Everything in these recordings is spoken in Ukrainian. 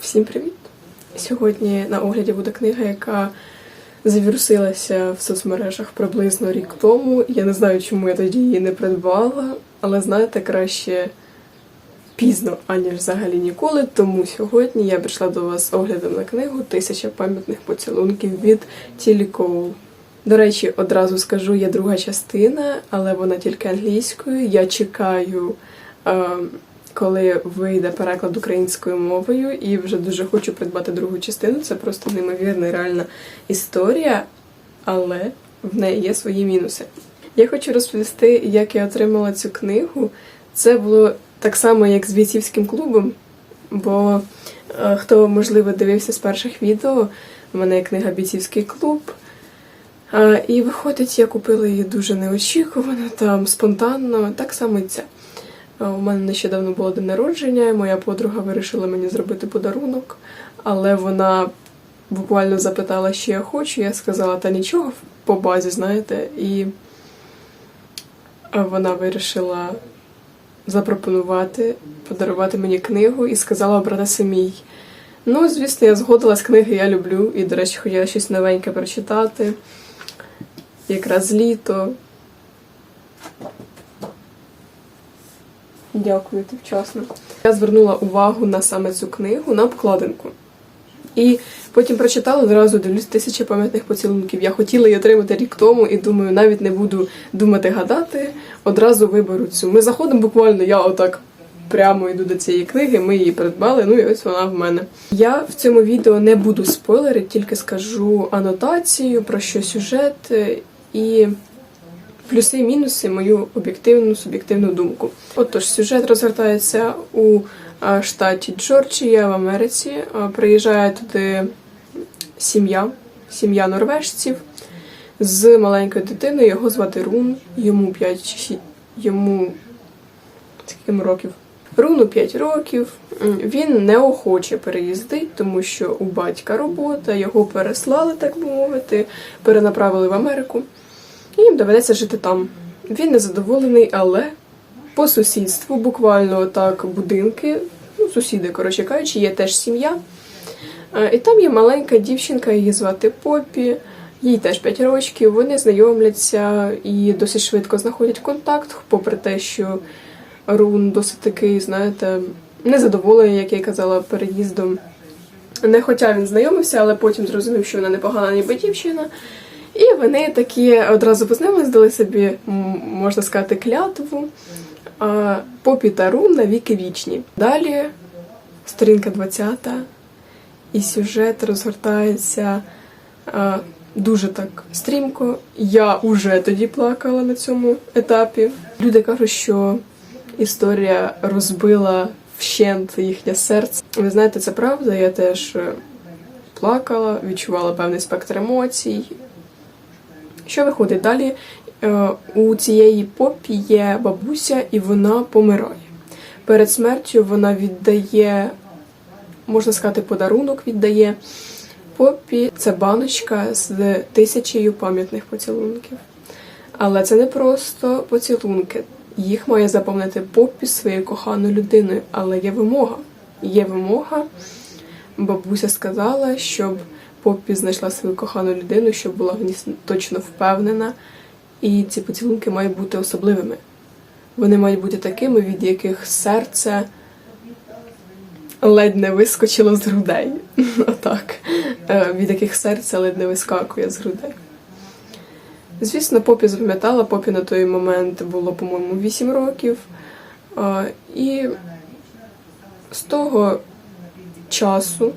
Всім привіт! Сьогодні на огляді буде книга, яка завірусилася в соцмережах приблизно рік тому. Я не знаю, чому я тоді її не придбала, але знаєте, краще пізно, аніж взагалі ніколи. Тому сьогодні я прийшла до вас з оглядом на книгу Тисяча пам'ятних поцілунків від Тілі Коул. До речі, одразу скажу, є друга частина, але вона тільки англійською. Я чекаю. е, коли вийде переклад українською мовою, і вже дуже хочу придбати другу частину. Це просто неймовірна реальна історія, але в неї є свої мінуси. Я хочу розповісти, як я отримала цю книгу. Це було так само, як з бійцівським клубом, бо е, хто, можливо, дивився з перших відео, у мене є книга Бійцівський клуб. І виходить, я купила її дуже неочікувано, там спонтанно, так само і ця. А, У мене нещодавно було день народження, і моя подруга вирішила мені зробити подарунок, але вона буквально запитала, що я хочу. Я сказала, та нічого по базі, знаєте, і вона вирішила запропонувати подарувати мені книгу і сказала обрати самій. Ну, звісно, я згодилась, книги я люблю, і, до речі, хотіла щось новеньке прочитати. Якраз літо. Дякую, ти вчасно. Я звернула увагу на саме цю книгу, на обкладинку. І потім прочитала одразу дивлюсь тисяча пам'ятних поцілунків. Я хотіла її отримати рік тому і думаю, навіть не буду думати гадати, одразу виберу цю. Ми заходимо буквально, я отак прямо йду до цієї книги, ми її придбали, ну і ось вона в мене. Я в цьому відео не буду спойлерити, тільки скажу анотацію, про що сюжет е, і плюси і мінуси, мою об'єктивну суб'єктивну думку. Отож, сюжет розгортається у штаті Джорджія в Америці. Приїжджає туди сім'я, сім'я норвежців з маленькою дитиною. Його звати Рун, йому 5 чи ші- йому скільки років. Руну 5 років. Він неохоче переїздить, тому що у батька робота, його переслали, так би мовити, перенаправили в Америку. І їм доведеться жити там. Він незадоволений, але по сусідству, буквально так, будинки, ну, сусіди, коротше кажучи, є теж сім'я. Е, І там є маленька дівчинка, її звати Поппі, їй теж 5 років. Вони знайомляться і досить швидко знаходять контакт, попри те, що Рун досить такий, знаєте, незадоволений, як я й казала, переїздом. Не хоча він знайомився, але потім зрозумів, що вона непогана ніби дівчина. І вони такі одразу познайомились, дали собі, можна сказати, клятву. А, Попі та Рун на віки вічні. Далі сторінка 20, і сюжет розгортається дуже так стрімко. Я уже тоді плакала на цьому етапі. Люди кажуть, що історія розбила вщент їхнє серце. Ви знаєте, це правда. Я теж е, плакала, відчувала певний спектр емоцій. Що виходить далі? Е, У цієї попі є бабуся, і вона помирає. Перед смертю вона віддає, можна сказати, подарунок віддає. Попі це баночка з тисячею пам'ятних поцілунків. Але це не просто поцілунки. Їх має заповнити Поппі своєю коханою людиною. Але є вимога. Є вимога. Бабуся сказала, щоб Поппі знайшла свою кохану людину, щоб була в ній точно впевнена. І ці поцілунки мають бути особливими. Вони мають бути такими, від яких серце ледь не вискочило з грудей. Отак. Е, Від яких серце ледь не вискакує з грудей. Звісно, Попі запам'ятала, Попі на той момент було, по-моєму, 8 років. І з того часу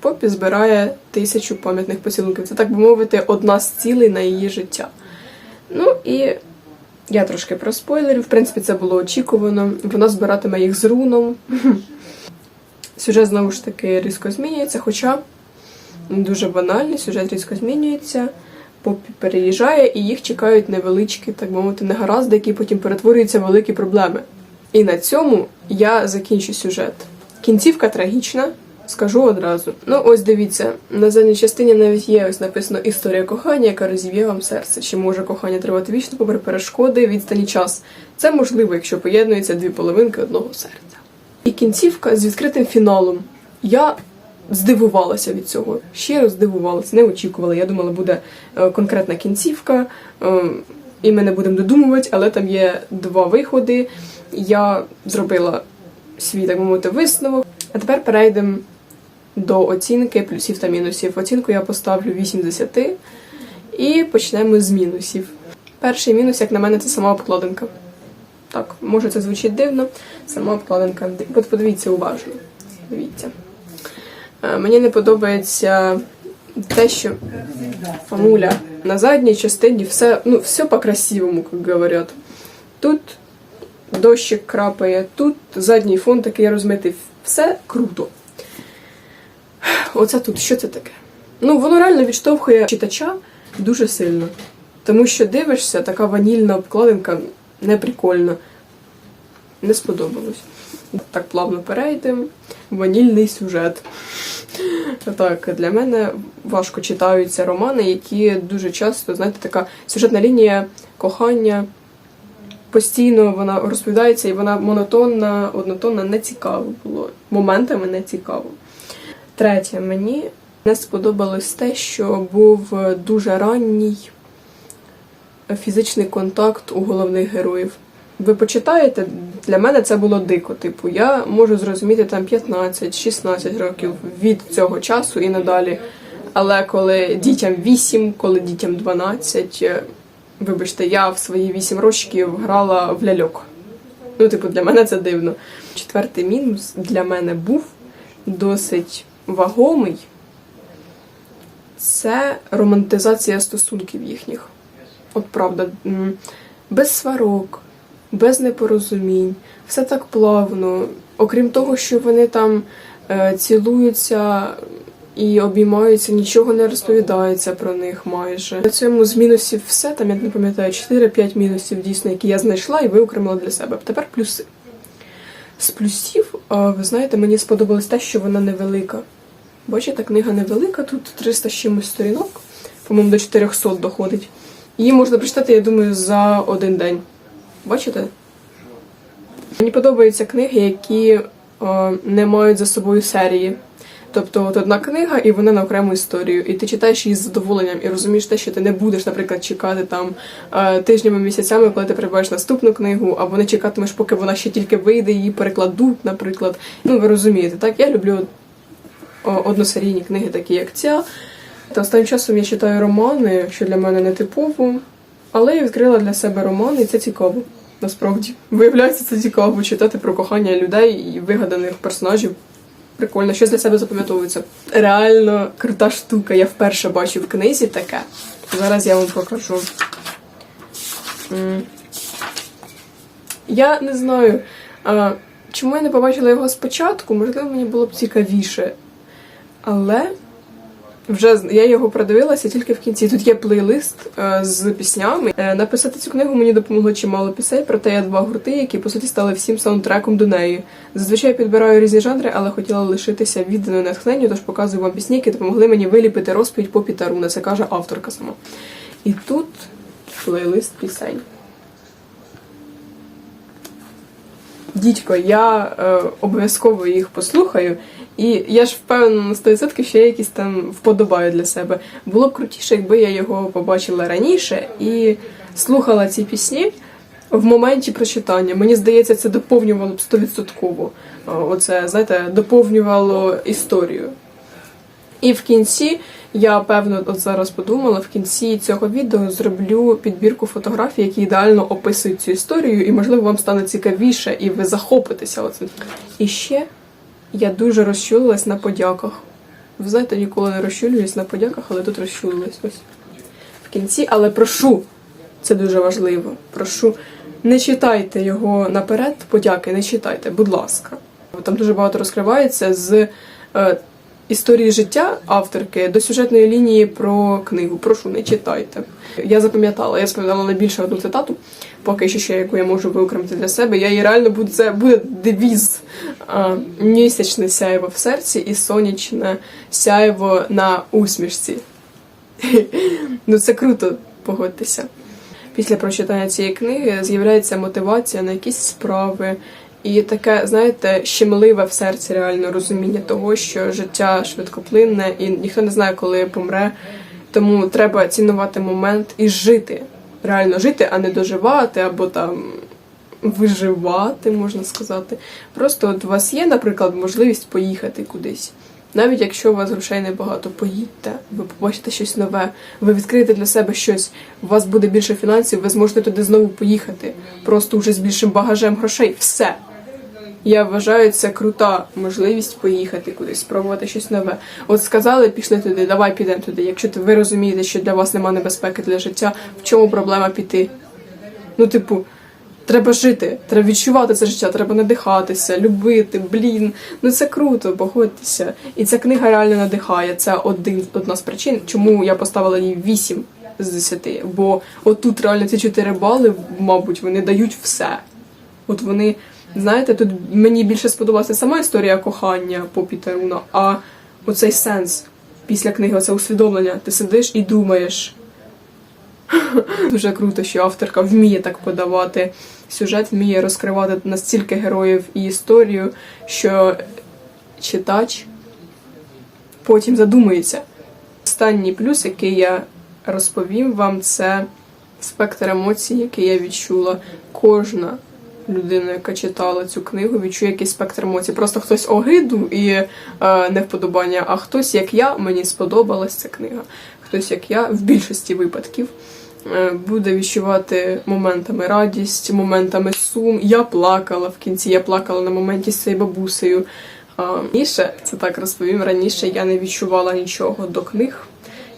Попі збирає тисячу пам'ятних поцілунків. Це, так би мовити, одна з цілей на її життя. Ну і я трошки про спойлерів. В принципі, це було очікувано. Вона збиратиме їх з руном. Сюжет знову ж таки різко змінюється, хоча дуже банальний, сюжет різко змінюється. Поппі переїжджає, і їх чекають невеличкі, так би мовити, негаразди, які потім перетворюються в великі проблеми. І на цьому я закінчу сюжет. Кінцівка трагічна, скажу одразу. Ну, ось дивіться, на задній частині навіть є ось написано історія кохання, яка розіб'є вам серце. Чи може кохання тривати вічно попри перешкоди, відстані час? Це можливо, якщо поєднуються дві половинки одного серця. І кінцівка з відкритим фіналом. Я здивувалася від цього. Щиро здивувалася, не очікувала. Я думала, буде е, конкретна кінцівка, е, і ми не будемо додумувати, але там є два виходи. Я зробила свій, так мовити, висновок. А тепер перейдемо до оцінки плюсів та мінусів. Оцінку я поставлю 8 10. І почнемо з мінусів. Перший мінус, як на мене, це сама обкладинка. Так, може це звучить дивно. Сама обкладинка. От подивіться уважно. Дивіться. Е, Мені не подобається те, що мамуля на задній частині все, ну, все по-красивому, як говорять. Тут дощик крапає, тут задній фон такий розмитий. Все круто. Оце тут, що це таке? Ну, воно реально відштовхує читача дуже сильно. Тому що дивишся, така ванільна обкладинка не прикольна. Не сподобалось. Так плавно перейдемо. Ванільний сюжет. Так, для мене важко читаються романи, які дуже часто, знаєте, така сюжетна лінія кохання. Постійно вона розповідається і вона монотонна, однотонна, не цікаво було. Моментами не цікаво. Третє, мені не сподобалось те, що був дуже ранній фізичний контакт у головних героїв. Ви почитаєте, для мене це було дико. Типу, я можу зрозуміти там 15-16 років від цього часу і надалі. Але коли дітям 8, коли дітям 12, е, вибачте, я в свої 8 років грала в ляльок. Ну, типу, для мене це дивно. Четвертий мінус для мене був досить вагомий. Це романтизація стосунків їхніх. От правда, без сварок, без непорозумінь, все так плавно. Окрім того, що вони там е, цілуються і обіймаються, нічого не розповідається про них майже. На цьому з мінусів все, там я не пам'ятаю, 4-5 мінусів дійсно, які я знайшла і виокремила для себе. Тепер плюси. З плюсів, а, ви знаєте, мені сподобалось те, що вона невелика. Бачите, книга невелика, тут 300 з чимось сторінок, по-моєму, до 400 доходить. Її можна прочитати, я думаю, за один день. Бачите? Мені подобаються книги, які е, не мають за собою серії. Тобто, от одна книга, і вона на окрему історію. І ти читаєш її з задоволенням і розумієш те, що ти не будеш, наприклад, чекати там е, тижнями, місяцями, коли ти придбаєш наступну книгу, або не чекатимеш, поки вона ще тільки вийде, її перекладуть, наприклад. Ну, ви розумієте, так? Я люблю о, односерійні книги, такі як ця. Та останнім часом я читаю романи, що для мене не типово, але я відкрила для себе романи, і це цікаво. Насправді. Виявляється, це цікаво читати про кохання людей і вигаданих персонажів. Прикольно, щось для себе запам'ятовується. Реально крута штука. Я вперше бачу в книзі таке. Зараз я вам покажу. Я не знаю, чому я не побачила його спочатку, можливо, мені було б цікавіше. Але вже я його продивилася тільки в кінці. Тут є плейлист е, з піснями. Е, написати цю книгу мені допомогло чимало пісень, проте є два гурти, які по суті стали всім саундтреком до неї. Зазвичай підбираю різні жанри, але хотіла лишитися відданою натхненню, тож показую вам пісні, які допомогли мені виліпити розповідь по Пітаруна. Це каже авторка сама. І тут плейлист пісень. Дідько, я е, обов'язково їх послухаю, і я ж впевнена на 100%, що я якісь там вподобаю для себе. Було б крутіше, якби я його побачила раніше і слухала ці пісні в моменті прочитання. Мені здається, це доповнювало б 100%. Е, Оце, знаєте, доповнювало історію. І в кінці я певно от зараз подумала, в кінці цього відео зроблю підбірку фотографій, які ідеально описують цю історію, і можливо вам стане цікавіше, і ви захопитеся оцим. І ще я дуже розчулилась на подяках. Ви знаєте, ніколи не розчулююсь на подяках, але тут розчулилась ось в кінці. Але прошу, це дуже важливо. Прошу, не читайте його наперед, подяки, не читайте, будь ласка. Там дуже багато розкривається з е, історії життя авторки до сюжетної лінії про книгу. Прошу, не читайте. Я запам'ятала, я запам'ятала найбільше одну цитату, поки що ще яку я можу виокремити для себе. Я її реально буду це буде девіз місячне сяйво в серці і сонячне сяйво на усмішці. ну це круто, погодьтеся. Після прочитання цієї книги з'являється мотивація на якісь справи, І таке, знаєте, щемливе в серці реально розуміння того, що життя швидкоплинне і ніхто не знає, коли помре. Тому треба цінувати момент і жити. Реально жити, а не доживати або там виживати, можна сказати. Просто от у вас є, наприклад, можливість поїхати кудись. Навіть якщо у вас грошей небагато, поїдьте, ви побачите щось нове, ви відкриєте для себе щось, у вас буде більше фінансів, ви зможете туди знову поїхати. Просто вже з більшим багажем грошей. Все. Я вважаю, це крута можливість поїхати кудись, спробувати щось нове. От сказали, пішли туди, давай підемо туди. Якщо ви розумієте, що для вас немає небезпеки для життя, в чому проблема піти? Ну, типу, треба жити, треба відчувати це життя, треба надихатися, любити, блін. Ну це круто, погодьтеся. І ця книга реально надихає. Це один, одна з причин, чому я поставила їй 8 з 10. Бо отут реально ці 4 бали, мабуть, вони дають все. От вони, знаєте, тут мені більше сподобалася сама історія кохання по Пітеруна, а оцей сенс після книги, це усвідомлення. Ти сидиш і думаєш. Дуже круто, що авторка вміє так подавати сюжет, вміє розкривати настільки героїв і історію, що читач потім задумується. Останній плюс, який я розповім вам, це спектр емоцій, який я відчула. Кожна людина, яка читала цю книгу, відчує якийсь спектр емоцій. Просто хтось огиду і е, невподобання, а хтось, як я, мені сподобалась ця книга. Хтось, як я, в більшості випадків е, буде відчувати моментами радість, моментами сум. Я плакала в кінці, я плакала на моменті з цією бабусею. Раніше, це так розповім, раніше я не відчувала нічого до книг.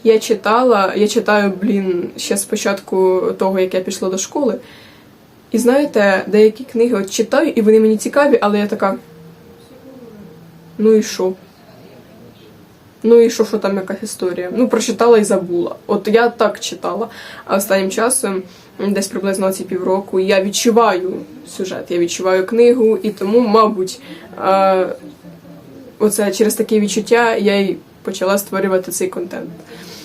Я читала, я читаю, блін, ще з початку того, як я пішла до школи. І знаєте, деякі книги от читаю, і вони мені цікаві, але я така. Ну і що? Ну і що, що там якась історія? Ну, прочитала і забула. От я так читала. А останнім часом, десь приблизно ці півроку, я відчуваю сюжет, я відчуваю книгу, і тому, мабуть, оце через такі відчуття я й почала створювати цей контент.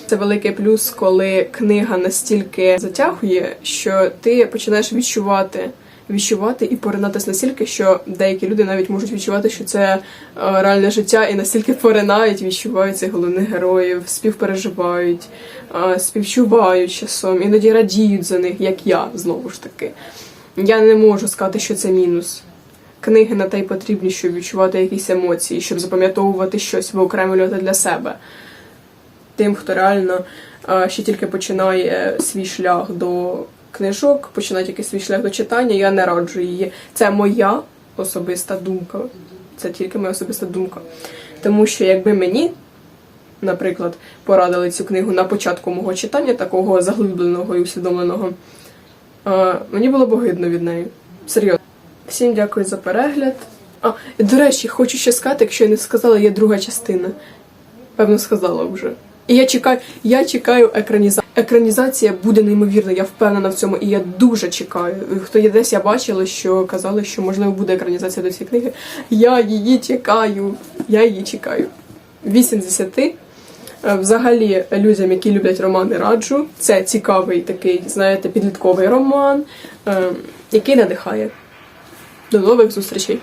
Це великий плюс, коли книга настільки затягує, що ти починаєш відчувати. Відчувати і поринатись настільки, що деякі люди навіть можуть відчувати, що це е, реальне життя, і настільки поринають, відчувають цих головних героїв, співпереживають, е, співчувають часом, іноді радіють за них, як я знову ж таки. Я не можу сказати, що це мінус. Книги на те й потрібні, щоб відчувати якісь емоції, щоб запам'ятовувати щось, виокремлювати для себе тим, хто реально ще тільки починає свій шлях до книжок, починає тільки свій шлях до читання, я не раджу її. Це моя особиста думка. Це тільки моя особиста думка. Тому що якби мені, наприклад, порадили цю книгу на початку мого читання, такого заглибленого і усвідомленого, мені було б огидно від неї. Серйозно. Всім дякую за перегляд. А, до речі, хочу ще сказати, якщо я не сказала, є друга частина. Певно, сказала вже. І я чекаю, я чекаю екранізацію. Екранізація буде неймовірна, я впевнена в цьому, і я дуже чекаю. Хто є десь я бачила, що казали, що можливо буде екранізація до цієї книги. Я її чекаю. Я її чекаю. 8 з 10. Е, Взагалі, людям, які люблять романи, раджу. Це цікавий такий, знаєте, підлітковий роман, е, який надихає. До нових зустрічей!